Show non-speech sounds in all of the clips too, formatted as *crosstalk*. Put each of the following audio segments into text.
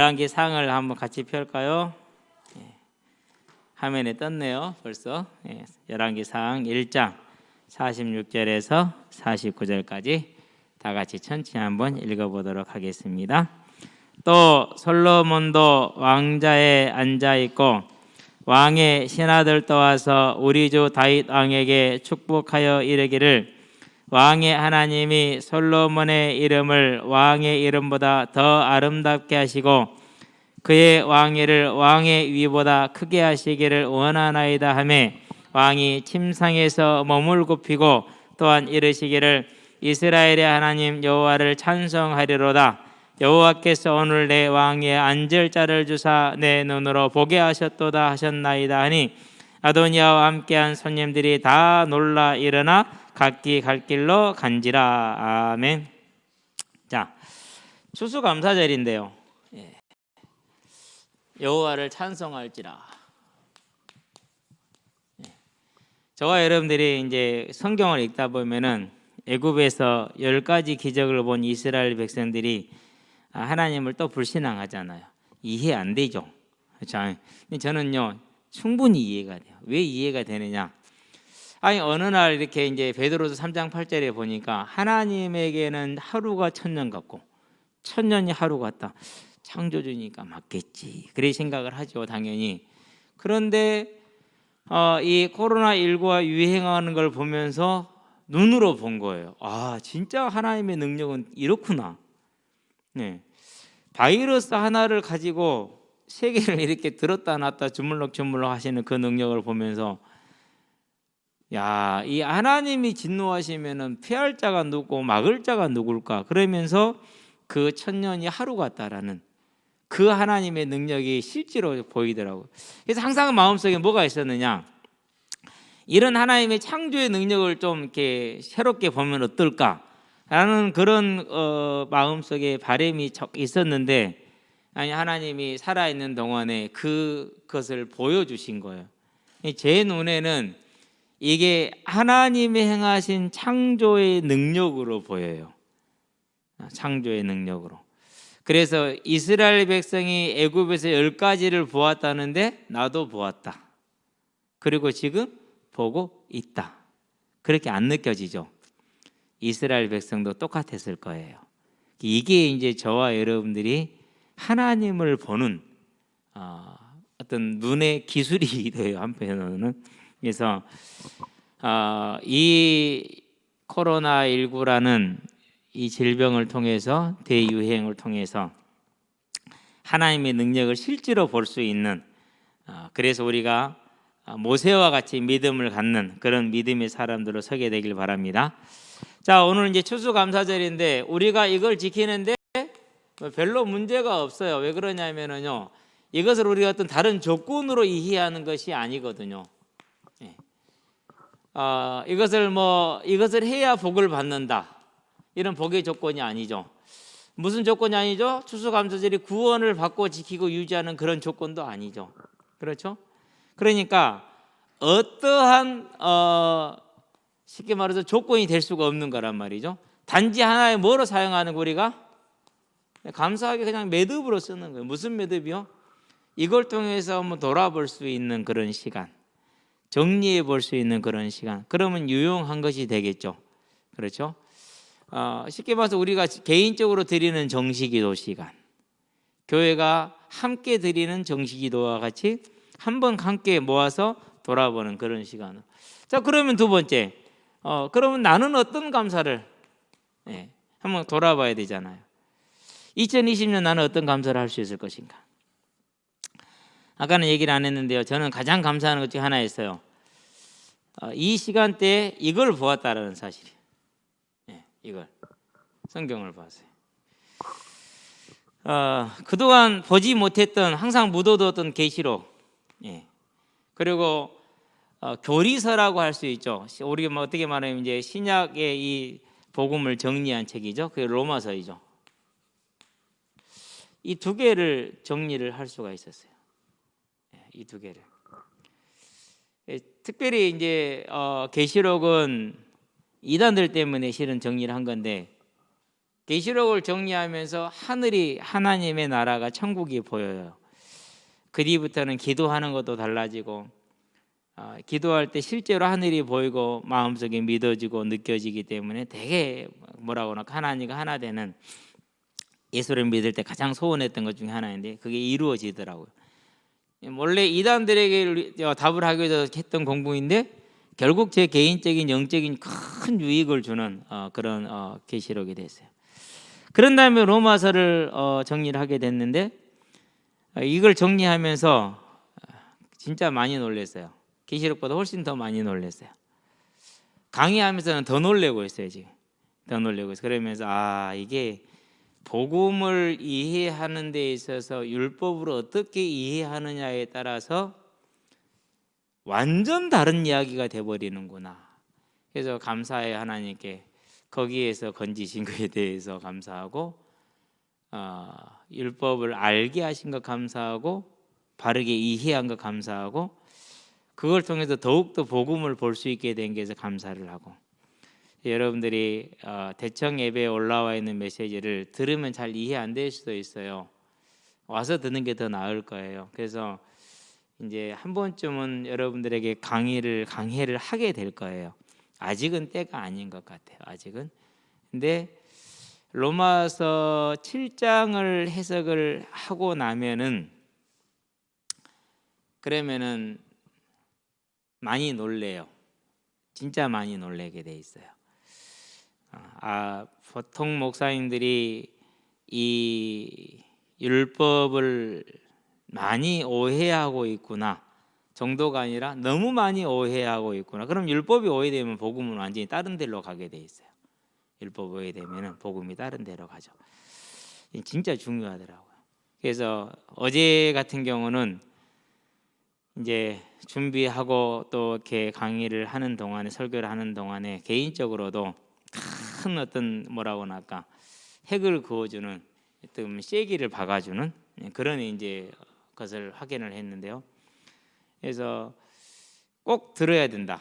열왕기 상을 한번 같이 펼까요? 예. 화면에 떴네요. 벌써 예. 열왕기 상 1장 46절에서 49절까지 다 같이 천천히 한번 읽어보도록 하겠습니다. 또 솔로몬도 왕자에 앉아 있고 왕의 신하들 떠와서 우리 주 다윗 왕에게 축복하여 이르기를 왕의 하나님이 솔로몬의 이름을 왕의 이름보다 더 아름답게 하시고 그의 왕위를 왕의 위보다 크게 하시기를 원하나이다 하매 왕이 침상에서 몸을 굽히고 또한 이르시기를 이스라엘의 하나님 여호와를 찬송하리로다. 여호와께서 오늘 내 왕위에 앉을 자를 주사 내 눈으로 보게 하셨도다 하셨나이다 하니 아도니아와 함께한 손님들이 다 놀라 일어나 각기 갈 길로 간지라 아멘. 자 추수감사절인데요. 예. 여호와를 찬송할지라. 예. 저와 여러분들이 이제 성경을 읽다 보면은 애굽에서 열 가지 기적을 본 이스라엘 백성들이 아, 하나님을 또 불신앙하잖아요. 이해 안 되죠. 자, 저는요 충분히 이해가 돼요. 왜 이해가 되느냐? 아니 어느 날 이렇게 이제 베드로서 3장 8절에 보니까 하나님에게는 하루가 천년 같고 천년이 하루 같다. 창조주니까 맞겠지. 그래 생각을 하죠, 당연히. 그런데 어, 이 코로나 19가 유행하는 걸 보면서 눈으로 본 거예요. 아, 진짜 하나님의 능력은 이렇구나. 네. 바이러스 하나를 가지고 세계를 이렇게 들었다 놨다 주물럭 주물럭 하시는 그 능력을 보면서 야, 이 하나님이 진노하시면은 피할 자가 누구, 막을 자가 누굴까? 그러면서 그 천년이 하루 같다라는 그 하나님의 능력이 실제로 보이더라고요. 그래서 항상 마음속에 뭐가 있었느냐? 이런 하나님의 창조의 능력을 좀 이렇게 새롭게 보면 어떨까? 라는 그런 어, 마음속에 바람이 있었는데 아니 하나님이 살아 있는 동안에 그것을 보여 주신 거예요. 제 눈에는 이게 하나님이 행하신 창조의 능력으로 보여요. 아, 창조의 능력으로. 그래서 이스라엘 백성이 애굽에서 열 가지를 보았다는데 나도 보았다. 그리고 지금 보고 있다. 그렇게 안 느껴지죠. 이스라엘 백성도 똑같았을 거예요. 이게 이제 저와 여러분들이 하나님을 보는 어, 어떤 눈의 기술이 *laughs* 돼요 한편으로는. 그래서 어, 이 코로나 19라는 이 질병을 통해서 대유행을 통해서 하나님의 능력을 실제로 볼 수 있는 어, 그래서 우리가 모세와 같이 믿음을 갖는 그런 믿음의 사람들로 서게 되길 바랍니다. 자 오늘 이제 추수감사절인데 우리가 이걸 지키는데 별로 문제가 없어요. 왜 그러냐면은요 이것을 우리가 어떤 다른 조건으로 이해하는 것이 아니거든요. 예. 어, 이것을 뭐 이것을 해야 복을 받는다 이런 복의 조건이 아니죠. 무슨 조건이 아니죠? 추수감사절이 구원을 받고 지키고 유지하는 그런 조건도 아니죠. 그렇죠? 그러니까 어떠한 어, 쉽게 말해서 조건이 될 수가 없는 거란 말이죠. 단지 하나의 뭐로 사용하는 거 우리가 감사하게 그냥 매듭으로 쓰는 거예요. 무슨 매듭이요? 이걸 통해서 한번 돌아볼 수 있는 그런 시간, 정리해 볼 수 있는 그런 시간. 그러면 유용한 것이 되겠죠. 그렇죠? 어, 쉽게 말해서 우리가 개인적으로 드리는 정식기도 시간, 교회가 함께 드리는 정식기도와 같이 한 번 함께 모아서 돌아보는 그런 시간. 자, 그러면 두 번째, 어, 그러면 나는 어떤 감사를 예, 한번 돌아봐야 되잖아요. 2020년 나는 어떤 감사를 할 수 있을 것인가? 아까는 얘기를 안 했는데요. 저는 가장 감사하는 것 중 하나였어요. 어, 이 시간대에 이걸 보았다라는 사실이. 예, 이걸 성경을 봤어요. 어, 그동안 보지 못했던 항상 묻어두었던 계시록, 예. 그리고 어, 교리서라고 할 수 있죠. 우리가 뭐 어떻게 말하면 이제 신약의 이 복음을 정리한 책이죠. 그게 로마서이죠. 이 두 개를 정리를 할 수가 있었어요. 예, 이두 개를. 예, 특별히 이제 어, 계시록은 이단들 때문에 실은 정리를 한 건데 계시록을 정리하면서 하늘이 하나님의 나라가 천국이 보여요. 그 뒤부터는 기도하는 것도 달라지고 어, 기도할 때 실제로 하늘이 보이고 마음속에 믿어지고 느껴지기 때문에 되게 뭐라고 하나 하나님과 하나 되는 예수를 믿을 때 가장 소원했던 것 중에 하나인데 그게 이루어지더라고요. 원래 이단들에게 답을 하기 위해서 했던 공부인데 결국 제 개인적인 영적인 큰 유익을 주는 어, 그런 어, 계시록이 됐어요. 그런 다음에 로마서를 어, 정리를 하게 됐는데 어, 이걸 정리하면서 어, 진짜 많이 놀랐어요. 계시록보다 훨씬 더 많이 놀랐어요. 강의하면서는 더 놀래고 있어요 지금. 더 놀래고 있어요. 그러면서 아 이게 복음을 이해하는 데 있어서 율법으로 어떻게 이해하느냐에 따라서 완전 다른 이야기가 돼 버리는구나. 그래서 감사해 하나님께 거기에서 건지신 것에 대해서 감사하고 어, 율법을 알게 하신 것 감사하고 바르게 이해한 것 감사하고 그걸 통해서 더욱더 복음을 볼 수 있게 된 게서 감사를 하고 여러분들이 어, 대청 예배에 올라와 있는 메시지를 들으면 잘 이해 안 될 수도 있어요. 와서 듣는 게 더 나을 거예요. 그래서 이제 한 번쯤은 여러분들에게 강의를 강해를 하게 될 거예요. 아직은 때가 아닌 것 같아요. 아직은. 근데 로마서 7장을 해석을 하고 나면은 그러면은 많이 놀래요. 진짜 많이 놀래게 돼 있어요. 아, 보통 목사님들이 이 율법을 많이 오해하고 있구나 정도가 아니라 너무 많이 오해하고 있구나. 그럼 율법이 오해되면 복음은 완전히 다른 데로 가게 돼 있어요. 율법 오해되면은 복음이 다른 데로 가죠. 진짜 중요하더라고요. 그래서 어제 같은 경우는 이제 준비하고 또 이렇게 강의를 하는 동안에 설교를 하는 동안에 개인적으로도 큰 어떤 뭐라고 할까 핵을 그어주는 어떤 쐐기를 박아주는 그런 이제 것을 확인을 했는데요. 그래서 꼭 들어야 된다.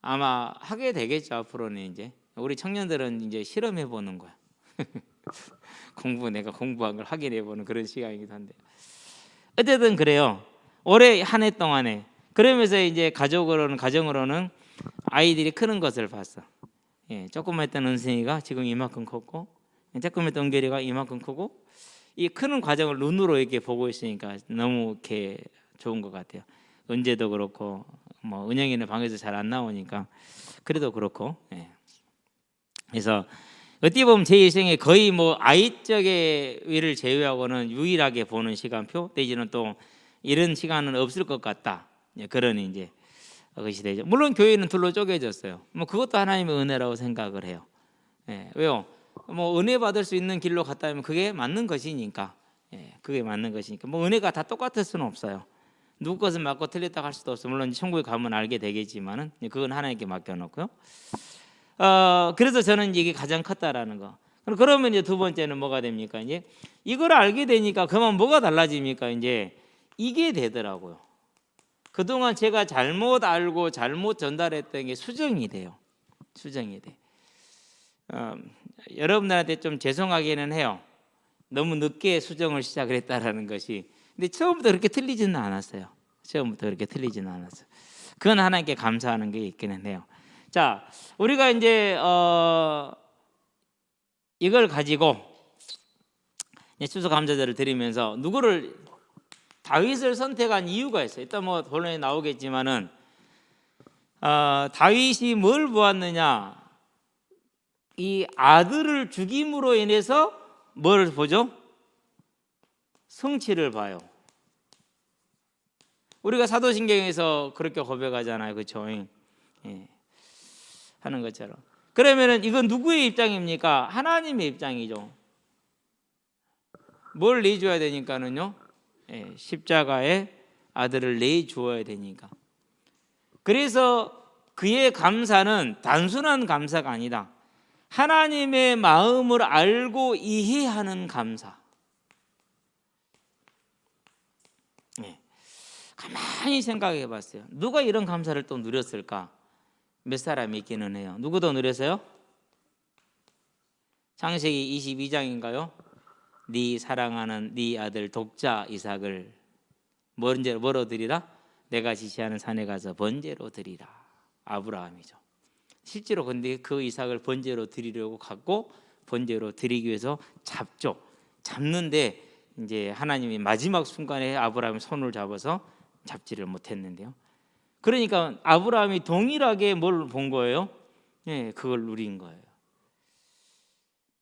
아마 하게 되겠죠 앞으로는 이제 우리 청년들은 이제 실험해 보는 거야. *laughs* 공부 내가 공부한 걸 확인해 보는 그런 시간이기도 한데 어쨌든 그래요. 올해 한 해 동안에 그러면서 이제 가족으로는 가정으로는 아이들이 크는 것을 봤어. 예, 조금 했던 은승이가 지금 이만큼 컸고 조금 했던 은결이가 이만큼 크고 이 크는 과정을 눈으로 이렇게 보고 있으니까 너무 이렇게 좋은 것 같아요. 은재도 그렇고 뭐 은영이는 방에서 잘 안 나오니까 그래도 그렇고 예. 그래서 어떻게 보면 제 일생에 거의 뭐 아이적의 위를 제외하고는 유일하게 보는 시간표 내지는 또 이런 시간은 없을 것 같다 예, 그런 이제 것이 되죠. 물론 교회는 둘로 쪼개졌어요. 뭐 그것도 하나님의 은혜라고 생각을 해요. 예, 왜요? 뭐 은혜 받을 수 있는 길로 갔다 하면 그게 맞는 것이니까. 예, 그게 맞는 것이니까. 뭐 은혜가 다 똑같을 수는 없어요. 누구 것은 맞고 틀렸다 할 수도 없어. 물론 천국에 가면 알게 되겠지만은 그건 하나님께 맡겨놓고요. 어, 그래서 저는 이게 가장 컸다라는 거. 그러면 이제 두 번째는 뭐가 됩니까? 이제 이걸 알게 되니까 그만 뭐가 달라집니까? 이제 이게 되더라고요. 그동안 제가 잘못 알고 잘못 전달했던 게 수정이 돼요. 수정이 돼. 어, 여러분들한테 좀 죄송하기는 해요. 너무 늦게 수정을 시작을 했다라는 것이. 근데 처음부터 그렇게 틀리지는 않았어요. 처음부터 그렇게 틀리지는 않았어요. 그건 하나님께 감사하는 게 있기는 해요. 자, 우리가 이제 어, 이걸 가지고 추수 감사절을 드리면서 누구를 다윗을 선택한 이유가 있어요. 일단 뭐 본론에 나오겠지만은 어, 다윗이 뭘 보았느냐? 이 아들을 죽임으로 인해서 뭘 보죠? 성취를 봐요. 우리가 사도신경에서 그렇게 고백하잖아요, 그렇죠? 예. 하는 것처럼. 그러면은 이건 누구의 입장입니까? 하나님의 입장이죠. 뭘 내줘야 되니까는요. 예, 십자가에 아들을 내 주어야 되니까. 그래서 그의 감사는 단순한 감사가 아니다. 하나님의 마음을 알고 이해하는 감사. 예. 가만히 생각해 봤어요. 누가 이런 감사를 또 누렸을까? 몇 사람이 있기는 해요. 누구도 누렸어요? 창세기 22장인가요? 네 사랑하는 네 아들 독자 이삭을 번제로 뭐로 드리라? 내가 지시하는 산에 가서 번제로 드리라. 아브라함이죠. 실제로 근데 그 이삭을 번제로 드리려고 갖고 번제로 드리기 위해서 잡죠. 잡는데 이제 하나님이 마지막 순간에 아브라함의 손을 잡아서 잡지를 못했는데요. 그러니까 아브라함이 동일하게 뭘 본 거예요? 예, 그걸 누린 거예요.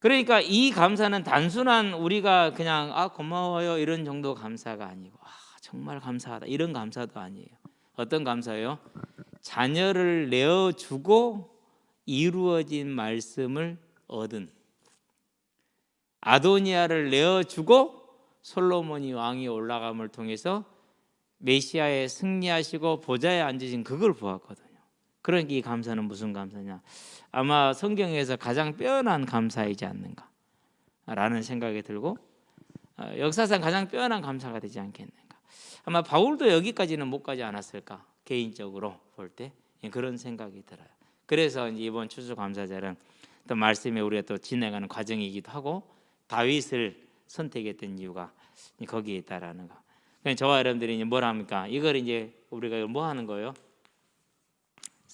그러니까 이 감사는 단순한 우리가 그냥 아 고마워요 이런 정도 감사가 아니고 아 정말 감사하다 이런 감사도 아니에요. 어떤 감사예요? 자녀를 내어 주고 이루어진 말씀을 얻은 아도니아를 내어 주고 솔로몬이 왕이 올라감을 통해서 메시아에 승리하시고 보좌에 앉으신 그걸 보았거든요. 그러니까 이 감사는 무슨 감사냐? 아마 성경에서 가장 빼어난 감사이지 않는가라는 생각이 들고 어, 역사상 가장 빼어난 감사가 되지 않겠는가? 아마 바울도 여기까지는 못 가지 않았을까 개인적으로 볼 때 그런 생각이 들어요. 그래서 이번 추수 감사절은 또 말씀에 우리가 또 진행하는 과정이기도 하고 다윗을 선택했던 이유가 거기에 있다라는 거. 그냥 저와 여러분들이 이제 뭘 합니까? 이걸 이제 우리가 뭐 하는 거예요?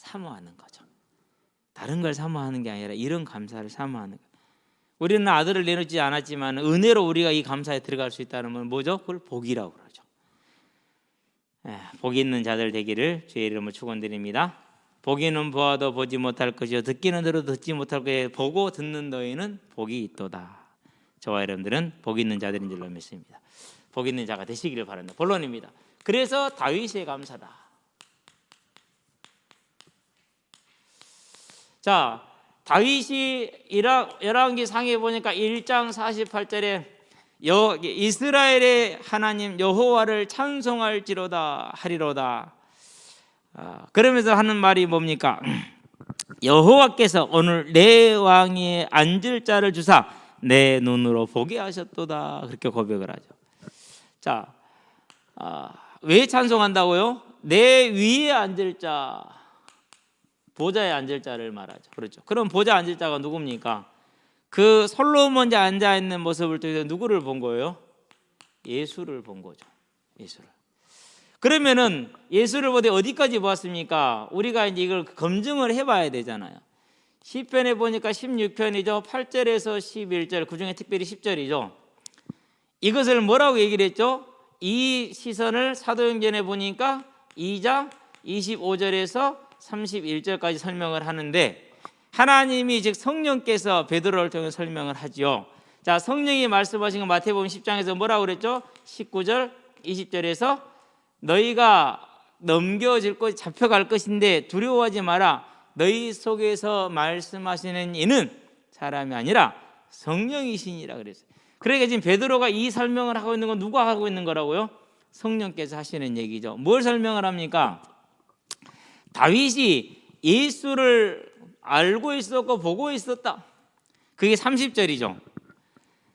사모하는 거죠. 다른 걸 사모하는 게 아니라 이런 감사를 사모하는 거. 우리는 아들을 내놓지 않았지만 은혜로 우리가 이 감사에 들어갈 수 있다는 건 뭐죠? 그걸 복이라고 그러죠. 에, 복 있는 자들 되기를 주의 이름으로 축원드립니다. 보기는 보아도 보지 못할 것이요 듣기는 들어도 듣지 못할 것이 보고 듣는 너희는 복이 있도다. 저와 여러분들은 복 있는 자들인 줄로 믿습니다. 복 있는 자가 되시기를 바랍니다. 본론입니다. 그래서 다윗의 감사다. 자, 다윗이 열왕기 상에 보니까 1장 48절에 여, 이스라엘의 하나님 여호와를 찬송할지로다 하리로다. 아, 그러면서 하는 말이 뭡니까? *clears throat* 여호와께서 오늘 내 왕위에 앉을 자를 주사 내 눈으로 보게 하셨도다 그렇게 고백을 하죠. 자, 아, 왜 찬송한다고요? 내 위에 앉을 자, 보좌에 앉을 자를 말하죠. 그렇죠. 그럼 보좌 앉을 자가 누굽니까? 그 솔로몬이 앉아 있는 모습을 통해서 누구를 본 거예요? 예수를 본 거죠. 예수를. 그러면은 예수를 보되 어디까지 보았습니까? 우리가 이제 이걸 검증을 해봐야 되잖아요. 시편에 보니까 16편이죠. 8절에서 11절, 그 중에 특별히 10절이죠. 이것을 뭐라고 얘기를 했죠? 이 시선을 사도행전에 보니까 2장 25절에서 31절까지 설명을 하는데 하나님이 즉 성령께서 베드로를 통해 설명을 하지요. 자, 성령이 말씀하신 건 마태복음 10장에서 뭐라고 그랬죠? 19절, 20절에서 너희가 넘겨질 것, 잡혀갈 것인데 두려워하지 마라. 너희 속에서 말씀하시는 이는 사람이 아니라 성령이시니라 그랬어요. 그러니까 지금 베드로가 이 설명을 하고 있는 건 누가 하고 있는 거라고요? 성령께서 하시는 얘기죠. 뭘 설명을 합니까? 다윗이 예수를 알고 있었고 보고 있었다. 그게 30절이죠.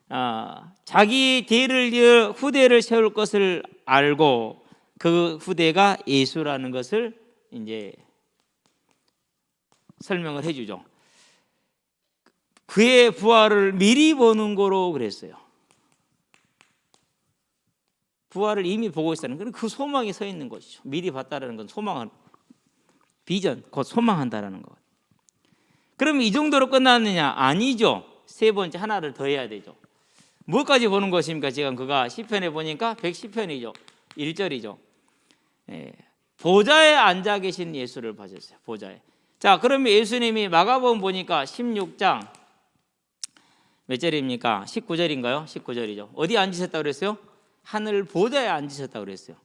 아, 자기 뒤를 이어 후대를 세울 것을 알고 그 후대가 예수라는 것을 이제 설명을 해주죠. 그의 부활을 미리 보는 거로 그랬어요. 부활을 이미 보고 있다는 그 소망이 서 있는 것이죠. 미리 봤다라는 건 소망을 비전, 곧 소망한다라는 것. 그럼 이 정도로 끝났느냐? 아니죠. 세 번째 하나를 더 해야 되죠. 뭐까지 보는 것입니까? 지금 그가 시편에 보니까 110편이죠. 1절이죠. 예. 보좌에 앉아 계신 예수를 봐줬어요. 보좌에. 자, 그러면 예수님이 마가복음 보니까 16장 몇 절입니까? 19절인가요? 19절이죠. 어디 앉으셨다고 그랬어요? 하늘 보좌에 앉으셨다고 그랬어요.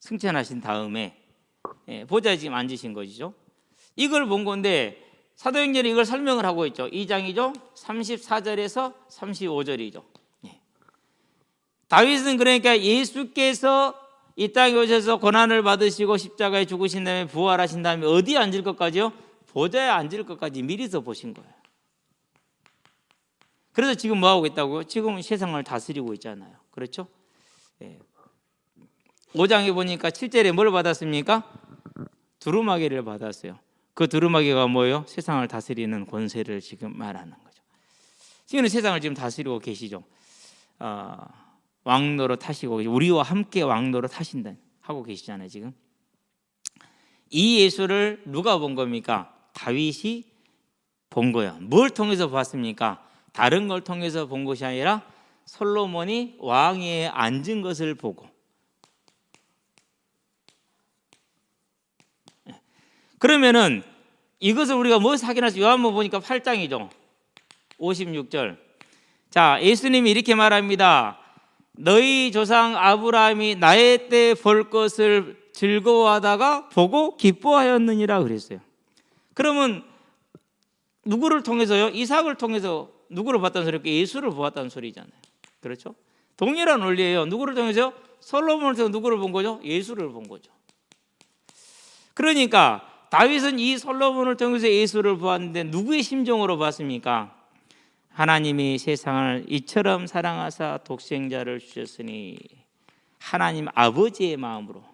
승천하신 다음에 예, 보좌에 지금 앉으신 것이죠. 이걸 본 건데 사도행전이 이걸 설명을 하고 있죠. 2장이죠. 34절에서 35절이죠. 예. 다윗은 그러니까 예수께서 이 땅에 오셔서 고난을 받으시고 십자가에 죽으신 다음에 부활하신 다음에 어디 앉을 것까지요? 보좌에 앉을 것까지 미리서 보신 거예요. 그래서 지금 뭐 하고 있다고요? 지금 세상을 다스리고 있잖아요. 그렇죠? 예. 5장에 보니까 7절에 뭘 받았습니까? 두루마기를 받았어요. 그 두루마기가 뭐예요? 세상을 다스리는 권세를 지금 말하는 거죠. 지금 세상을 지금 다스리고 계시죠. 어, 왕노로 타시고 우리와 함께 왕노로 타신다 하고 계시잖아요 지금. 이 예수를 누가 본 겁니까? 다윗이 본 거예요. 뭘 통해서 봤습니까? 다른 걸 통해서 본 것이 아니라 솔로몬이 왕위에 앉은 것을 보고 그러면은 이것을 우리가 무엇을 확인할 수 요한복 보니까 8장이죠. 56절. 자, 예수님이 이렇게 말합니다. 너희 조상 아브라함이 나의 때 볼 것을 즐거워하다가 보고 기뻐하였느니라 그랬어요. 그러면 누구를 통해서요? 이삭을 통해서 누구를 봤다는 소리까 예수를 보았다는 소리잖아요. 그렇죠? 동일한 원리예요. 누구를 통해서 솔로몬을 통해서 누구를 본 거죠? 예수를 본 거죠. 그러니까 다윗은 이 솔로몬을 통해서 예수를 보았는데 누구의 심정으로 봤습니까? 하나님이 세상을 이처럼 사랑하사 독생자를 주셨으니 하나님 아버지의 마음으로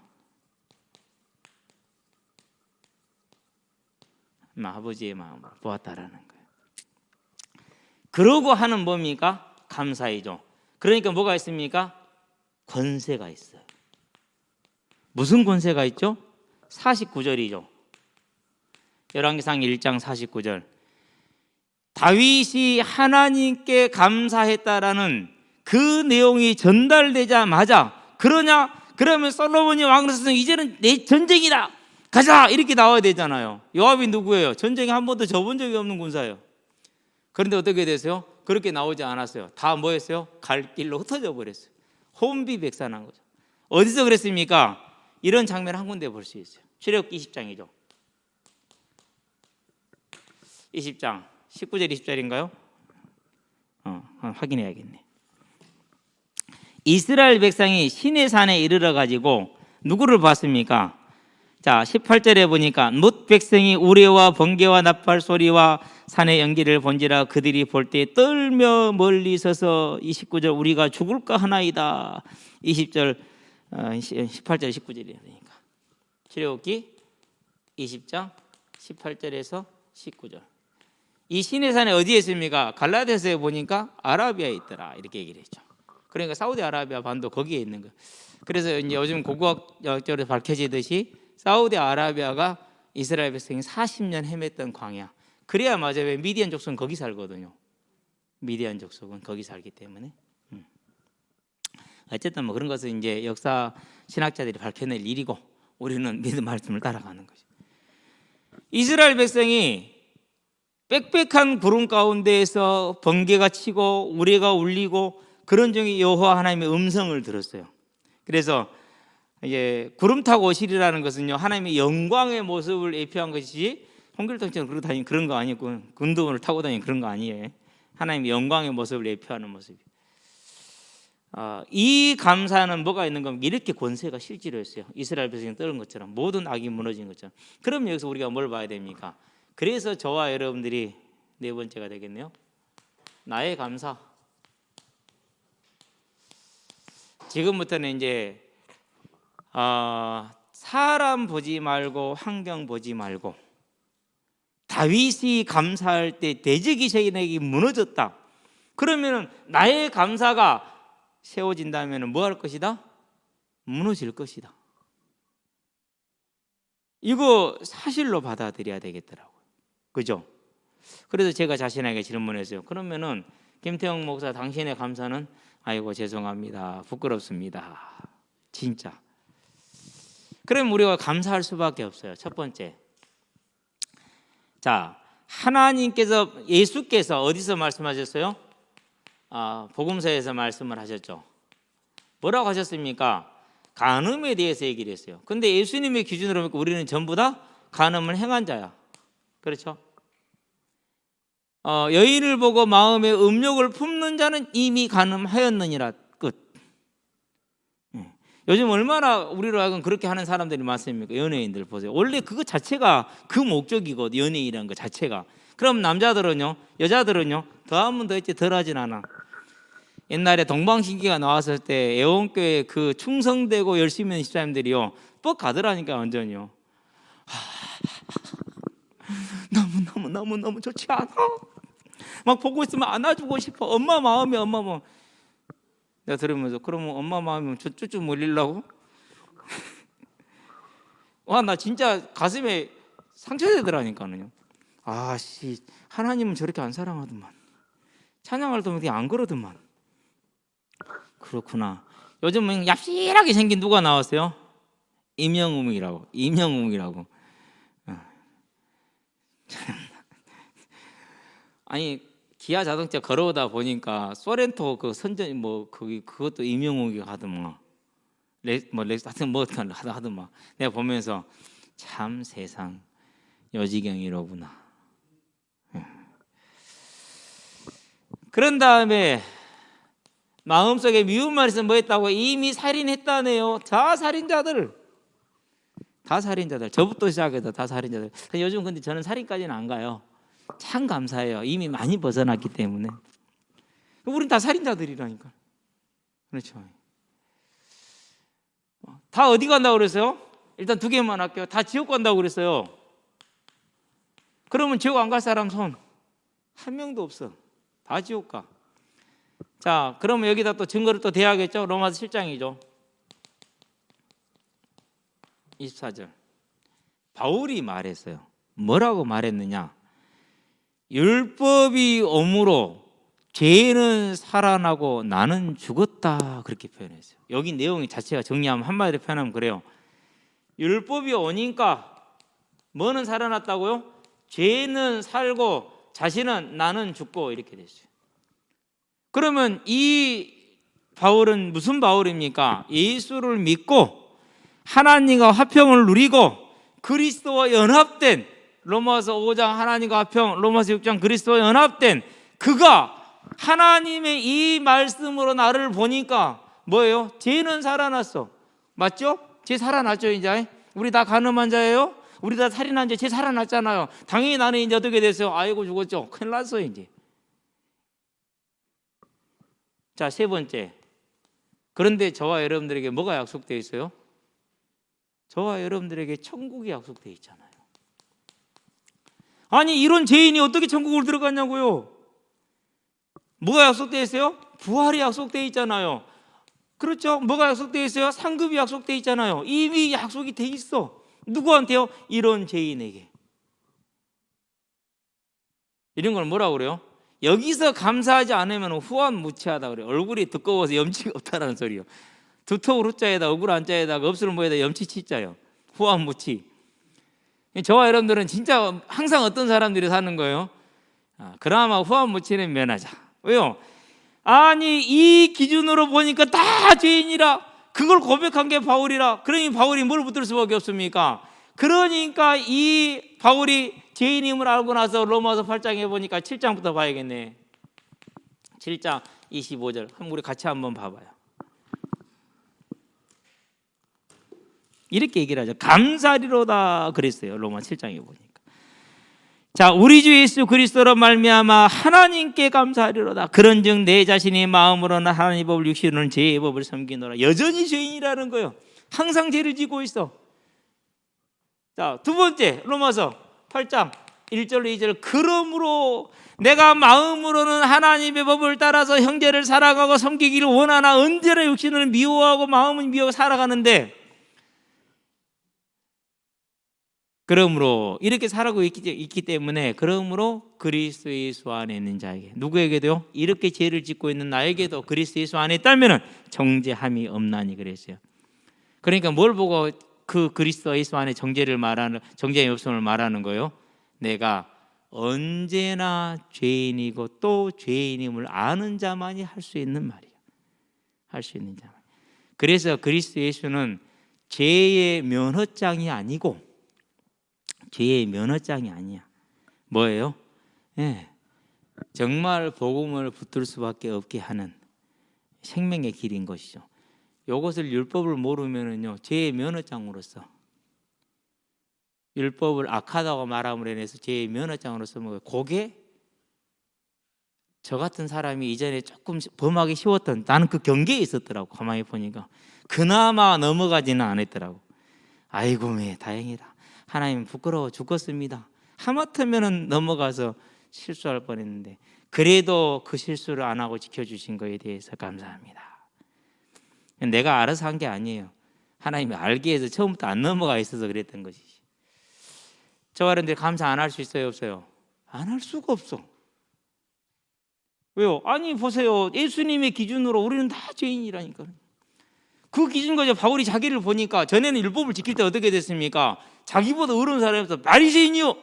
아버지의 마음으로 보았다라는 거예요. 그러고 하는 뭡니까? 감사이죠. 그러니까 뭐가 있습니까? 권세가 있어요. 무슨 권세가 있죠? 49절이죠. 열왕기상 1장 49절. 다윗이 하나님께 감사했다라는 그 내용이 전달되자마자 그러냐? 그러면 솔로몬이 왕으로서 이제는 내 전쟁이다. 가자! 이렇게 나와야 되잖아요. 요압이 누구예요? 전쟁에 한 번도 져본 적이 없는 군사예요. 그런데 어떻게 됐어요? 그렇게 나오지 않았어요. 다 뭐했어요? 갈 길로 흩어져 버렸어요. 혼비백산한 거죠. 어디서 그랬습니까? 이런 장면 한 군데 볼 수 있어요. 출애굽기 20장이죠 20장 19절 20절인가요? 어, 확인해야겠네. 이스라엘 백성이 신의 산에 이르러 가지고 누구를 봤습니까? 자, 18절에 보니까 놋 백성이 우레와 번개와 나팔 소리와 산의 연기를 본지라 그들이 볼 때 떨며 멀리 서서 29절 우리가 죽을까 하나이다. 20절 18절 19절이니까. 출애굽기 20장 18절에서 19절. 이 시내산에 어디에 있습니까? 갈라데스에 보니까 아라비아에 있더라 이렇게 얘기를 했죠. 그러니까 사우디아라비아 반도 거기에 있는 거. 그래서 이제 요즘 고고학적으로 밝혀지듯이 사우디아라비아가 이스라엘 백성이 40년 헤맸던 광야. 그래야 맞아요. 왜 미디안 족속은 거기 살거든요. 미디안 족속은 거기 살기 때문에. 음. 어쨌든 뭐 그런 것은 이제 역사 신학자들이 밝혀낼 일이고 우리는 믿음 말씀을 따라가는 거죠. 이스라엘 백성이 빽빽한 구름 가운데에서 번개가 치고 우레가 울리고 그런 중에 여호와 하나님의 음성을 들었어요. 그래서 이제 구름 타고 오시리라는 것은요 하나님의 영광의 모습을 예표한 것이지 홍길동처럼 그러고 다니는 그런 거 아니고 군도을 타고 다니는 그런 거 아니에요. 하나님의 영광의 모습을 예표하는 모습이. 어, 이 감사는 뭐가 있는 겁니까? 이렇게 권세가 실제로 했어요. 이스라엘 백성이 떨은 것처럼 모든 악이 무너진 것처럼. 그럼 여기서 우리가 뭘 봐야 됩니까? 그래서 저와 여러분들이 네 번째가 되겠네요. 나의 감사. 지금부터는 이제 어, 사람 보지 말고 환경 보지 말고 다윗이 감사할 때 세력이 무너졌다. 그러면은 나의 감사가 세워진다면 뭐 할 것이다? 무너질 것이다. 이거 사실로 받아들여야 되겠더라고. 그죠? 그래서 제가 자신에게 질문했어요. 그러면은 김태형 목사 당신의 감사는 아이고 죄송합니다. 부끄럽습니다. 진짜. 그럼 우리가 감사할 수밖에 없어요. 첫 번째. 자, 하나님께서 예수께서 어디서 말씀하셨어요? 아, 복음서에서 말씀을 하셨죠. 뭐라고 하셨습니까? 간음에 대해서 얘기를 했어요. 근데 예수님의 기준으로 보니까 우리는 전부 다 간음을 행한 자야. 그렇죠? 어, 여인을 보고 마음에 음욕을 품는 자는 이미 가늠하였느니라 끝. 예. 요즘 얼마나 우리로 하여금 그렇게 하는 사람들이 많습니까? 연예인들 보세요. 원래 그거 자체가 그 목적이거든. 연예인이라는 거 자체가. 그럼 남자들은요, 여자들은요, 더 하면 더 있지 덜 하진 않아. 옛날에 동방신기가 나왔을 때 애원교회 그 충성되고 열심히 하는 집사님들이요, 뻑 가더라니까 완전히요. *laughs* 너무 너무 너무 너무 좋지 않아? 막 보고 있으면 안아주고 싶어. 엄마 마음이 엄마 마음. 내가 들으면서 그러면 엄마 마음이면 저 쭈쭈 물리려고? *laughs* 와 나 진짜 가슴에 상처되더라니까요. 아씨 하나님은 저렇게 안 사랑하더만. 찬양할 때면 안 그러더만. 그렇구나. 요즘은 얍실하게 생긴 누가 나왔어요? 임영웅이라고. 임영웅이라고. 어. *laughs* 아니 기아 자동차 걸어오다 보니까 소렌토 그 선전 뭐 거기 그것도 임영웅이 하더만. 레뭐 렉스 하여튼 뭐 하다 하더만. 내가 보면서 참 세상 여지경이로구나. 예. 그런 다음에 마음속에 미운 말씀 뭐 했다고 이미 살인했다네요. 다 살인자들. 다 살인자들. 저부터 시작해서 다 살인자들. 요즘 근데 저는 살인까지는 안 가요. 참 감사해요. 이미 많이 벗어났기 때문에. 우린 다 살인자들이라니까. 그렇죠. 다 어디 간다고 그랬어요? 일단 두 개만 할게요. 다 지옥 간다고 그랬어요. 그러면 지옥 안 갈 사람 손 한 명도 없어. 다 지옥 가. 자, 그러면 여기다 또 증거를 또 대야겠죠? 로마서 7장이죠. 24절. 바울이 말했어요. 뭐라고 말했느냐? 율법이 오므로 죄는 살아나고 나는 죽었다 그렇게 표현했어요. 여기 내용이 자체가 정리하면 한마디로 표현하면 그래요. 율법이 오니까 뭐는 살아났다고요? 죄는 살고 자신은 나는 죽고 이렇게 됐어요. 그러면 이 바울은 무슨 바울입니까? 예수를 믿고 하나님과 화평을 누리고 그리스도와 연합된 로마서 5장 하나님과 화평, 로마서 6장 그리스도와 연합된 그가 하나님의 이 말씀으로 나를 보니까 뭐예요? 죄는 살아났어. 맞죠? 죄 살아났죠, 이제. 우리 다 가늠한 자예요. 우리 다 살인한 자, 죄 살아났잖아요. 당연히 나는 이제 어떻게 됐어요? 아이고 죽었죠. 큰일 났어 이제. 자, 세 번째. 그런데 저와 여러분들에게 뭐가 약속되어 있어요? 저와 여러분들에게 천국이 약속되어 있잖아요. 아니, 이런 죄인이 어떻게 천국을 들어갔냐고요? 뭐가 약속되어 있어요? 부활이 약속되어 있잖아요. 그렇죠? 뭐가 약속되어 있어요? 상급이 약속되어 있잖아요. 이미 약속이 돼 있어. 누구한테요? 이런 죄인에게. 이런 걸 뭐라고 그래요? 여기서 감사하지 않으면 후한 무치하다 그래요. 얼굴이 두꺼워서 염치가 없다라는 소리요. 두터울 후자에다 억울 한 자에다 없을 뭐에다 염치 치 자요. 후한 무치. 저와 여러분들은 진짜 항상 어떤 사람들이 사는 거예요? 아, 그나마 후한 무치는 면하자. 왜요? 아니 이 기준으로 보니까 다 죄인이라 그걸 고백한 게 바울이라 그러니 바울이 뭘 붙들 수밖에 없습니까? 그러니까 이 바울이 죄인임을 알고 나서 로마서 8장에 보니까 7장부터 봐야겠네. 7장 25절 한번 우리 같이 한번 봐봐요. 이렇게 얘기를 하죠. 감사리로다 그랬어요. 로마 7장에 보니까. 자, 우리 주 예수 그리스도로 말미암아 하나님께 감사하리로다. 그런즉 내 자신이 마음으로는 하나님 법을 육신으로는 죄의 법을 섬기노라. 여전히 죄인이라는 거예요. 항상 죄를 지고 있어. 자, 두 번째 로마서 8장 1절 2절 그러므로 내가 마음으로는 하나님의 법을 따라서 형제를 사랑하고 섬기기를 원하나 언제나 육신을 미워하고 마음은 미워하고 살아가는데 그러므로 이렇게 살아고 있기, 있기 때문에 그러므로 그리스도 예수 안에 있는 자에게 누구에게도요 이렇게 죄를 짓고 있는 나에게도 그리스도 예수 안에 있다면은 정죄함이 없나니 그랬어요. 그러니까 뭘 보고 그 그리스도 예수 안에 정죄를 말하는 정죄의 없음을 말하는 거요? 내가 언제나 죄인이고 또 죄인임을 아는 자만이 할 수 있는 말이에요. 할 수 있는 자만. 그래서 그리스도 예수는 죄의 면허장이 아니고 죄의 면허장이 아니야. 뭐예요? 예. 정말 복음을 붙들 수밖에 없게 하는 생명의 길인 것이죠. 이것을 율법을 모르면은요 죄의 면허장으로서 율법을 악하다고 말함으로 인해서 죄의 면허장으로서 뭐 고개 저 같은 사람이 이전에 조금 범하기 쉬웠던 나는 그 경계에 있었더라고 가만히 보니까 그나마 넘어가지는 않았더라고 아이고 매 다행이다 하나님 부끄러워 죽겠습니다 하마터면은 넘어가서 실수할 뻔했는데 그래도 그 실수를 안 하고 지켜주신 거에 대해서 감사합니다. 내가 알아서 한 게 아니에요. 하나님이 알게 해서 처음부터 안 넘어가 있어서 그랬던 것이지. 저 여러분들 감사 안 할 수 있어요, 없어요? 안 할 수가 없어. 왜요? 아니 보세요. 예수님의 기준으로 우리는 다 죄인이라니까. 그 기준 가지고 바울이 자기를 보니까 전에는 율법을 지킬 때 어떻게 됐습니까? 자기보다 어려운 사람에서 바리새인이요.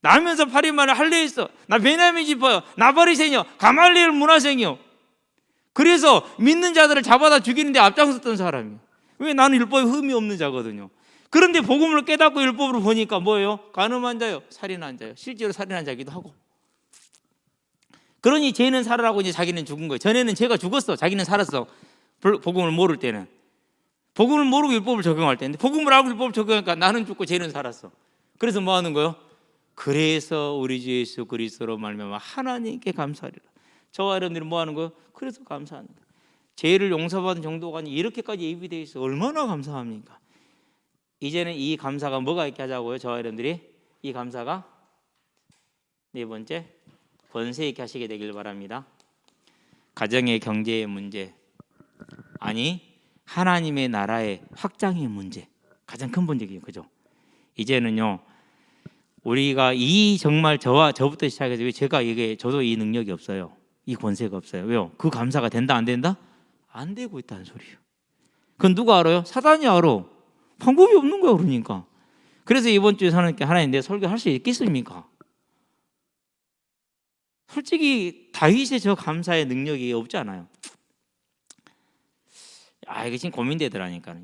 나면서 파리만을 할래 했어. 나 베냐민 집어요. 나 바리새인이요. 가말리엘 문화생이요. 그래서 믿는 자들을 잡아다 죽이는데 앞장섰던 사람이요. 왜 나는 율법에 흠이 없는 자거든요. 그런데 복음을 깨닫고 율법으로 보니까 뭐예요? 가늠한 자요, 살인한 자요. 실제로 살인한 자기도 하고. 그러니 죄는 살아라고 이제 자기는 죽은 거예요. 전에는 죄가 죽었어. 자기는 살았어. 복음을 모를 때는. 복음을 모르고 율법을 적용할 때인데 복음을 알고 율법을 적용하니까 나는 죽고 죄는 살았어. 그래서 뭐 하는 거예요? 그래서 우리 주 예수 그리스도로 말미암아 하나님께 감사하리라. 저와 여러분들은 뭐 하는 거예요? 그래서 감사하는 거예요. 죄를 용서받은 정도가 아니 이렇게까지 예비되어 있어 얼마나 감사합니까? 이제는 이 감사가 뭐가 있게 하자고요, 저와 여러분들이 이 감사가 네 번째 권세 있게 하시게 되길 바랍니다. 가정의 경제의 문제 아니 하나님의 나라의 확장의 문제 가장 근본적이에요, 그죠? 이제는요 우리가 이 정말 저와 저부터 시작해서 왜 제가 이게 저도 이 능력이 없어요, 이 권세가 없어요. 왜요? 그 감사가 된다 안 된다? 안 되고 있다는 소리예요. 그건 누가 알아요? 사단이 알아. 방법이 없는 거야 그러니까. 그래서 이번 주에 하나님께 하나님 내 설교할 수 있겠습니까? 솔직히 다윗의 저 감사의 능력이 없지 않아요. 아 이게 지금 고민되더라니까요.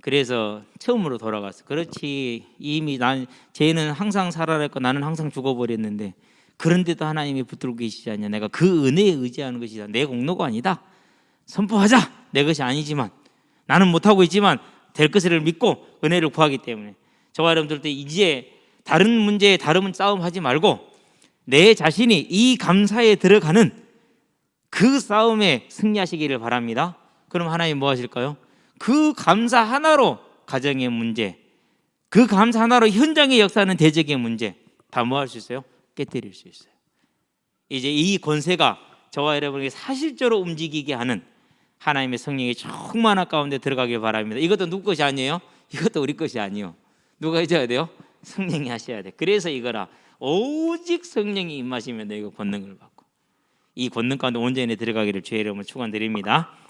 그래서 처음으로 돌아갔어. 그렇지 이미 난 쟤는 항상 살아냈고 나는 항상 죽어버렸는데 그런데도 하나님이 붙들고 계시지 않냐. 내가 그 은혜에 의지하는 것이다. 내 공로가 아니다. 선포하자. 내 것이 아니지만 나는 못하고 있지만 될 것을 믿고 은혜를 구하기 때문에 저와 여러분들도 이제 다른 문제에 다른 싸움하지 말고 내 자신이 이 감사에 들어가는 그 싸움에 승리하시기를 바랍니다. 그럼 하나님 뭐 하실까요? 그 감사 하나로 가정의 문제, 그 감사 하나로 현장의 역사는 대적의 문제 다 뭐 할 수 있어요? 깨뜨릴 수 있어요. 이제 이 권세가 저와 여러분에게 사실적으로 움직이게 하는 하나님의 성령이 충만한 가운데 들어가길 바랍니다. 이것도 누구 것이 아니에요? 이것도 우리 것이 아니요. 누가 해줘야 돼요? 성령이 하셔야 돼. 그래서 이거라 오직 성령이 임하시면 내가 권능을 받고 이 권능 가운데 온전히 들어가기를 주의 이름으로 축원드립니다.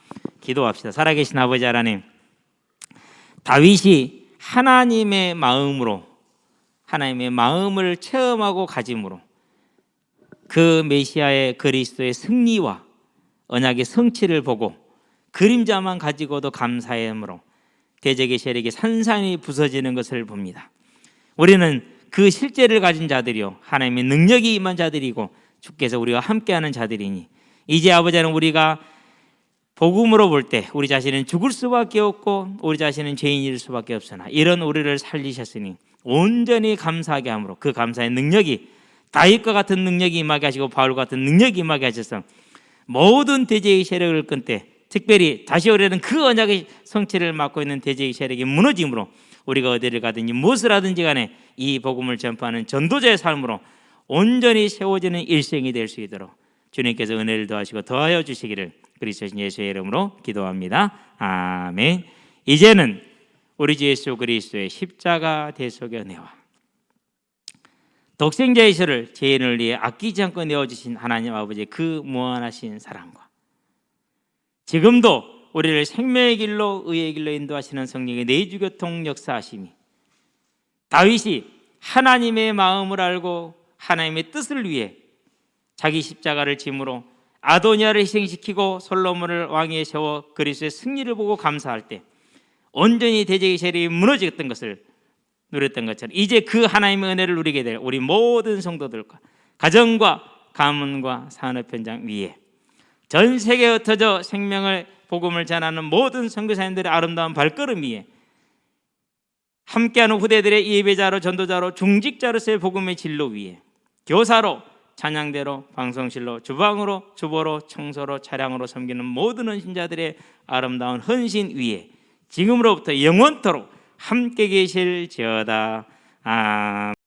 기도합시다. 살아계신 아버지 하나님, 다윗이 하나님의 마음으로 하나님의 마음을 체험하고 가짐으로 그 메시아의 그리스도의 승리와 언약의 성취를 보고 그림자만 가지고도 감사함으로 대적의 세력이 산산이 부서지는 것을 봅니다. 우리는 그 실제를 가진 자들이요 하나님의 능력이 임한 자들이고 주께서 우리와 함께하는 자들이니 이제 아버지는 우리가 복음으로 볼 때 우리 자신은 죽을 수밖에 없고 우리 자신은 죄인일 수밖에 없으나 이런 우리를 살리셨으니 온전히 감사하게 함으로 그 감사의 능력이 다윗과 같은 능력이 임하게 하시고 바울 같은 능력이 임하게 하셔서 모든 대제의 세력을 끊때 특별히 다시 오려는 그 언약의 성취를 맡고 있는 대제의 세력이 무너짐으로 우리가 어디를 가든지 무엇을 하든지 간에 이 복음을 전파하는 전도자의 삶으로 온전히 세워지는 일생이 될 수 있도록 주님께서 은혜를 더하시고 더하여 주시기를 그리스도 예수의 이름으로 기도합니다. 아멘. 이제는 우리 주 예수 그리스도의 십자가 대속의 은혜와 독생자의 시를 죄인을 위해 아끼지 않고 내어주신 하나님 아버지의 그 무한하신 사랑과 지금도 우리를 생명의 길로 의의 길로 인도하시는 성령의 내주교통 역사하심이 다윗이 하나님의 마음을 알고 하나님의 뜻을 위해 자기 십자가를 짐으로 아도니아를 희생시키고 솔로몬을 왕위에 세워 그리스도의 승리를 보고 감사할 때 온전히 대적의 세력이 무너졌던 것을 누렸던 것처럼 이제 그 하나님의 은혜를 누리게 될 우리 모든 성도들과 가정과 가문과 산업 현장 위에 전 세계에 흩어져 생명을 복음을 전하는 모든 선교사님들의 아름다운 발걸음 위에 함께하는 후대들의 예배자로 전도자로 중직자로서의 복음의 진로 위에 교사로 찬양대로 방송실로 주방으로 주보로 청소로 차량으로 섬기는 모든 신자들의 아름다운 헌신 위에 지금으로부터 영원토록 함께 계실지어다. 아.